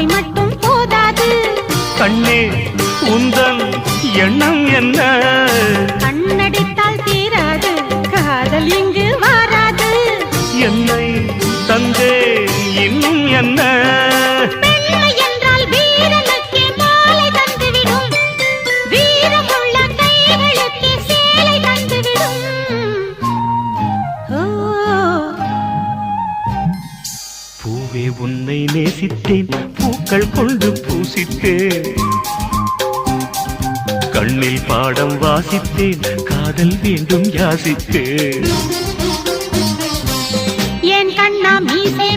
வார்த்தை மட்டும் போதாது. கண்ணே உந்தன் எண்ணம் என்ன? கண்ணடித்தால் தீராது காதல் இங்கு வாராது. என்னை தந்தே இன்னும் என்ன? பூவே உன்னை நேசித்தேன் பூக்கள் கொண்டு பூசித்தேன் கண்ணில் பாடம் வாசித்தேன் காதல் வேண்டும் யாசித்தேன். என் கண்ணா மீசே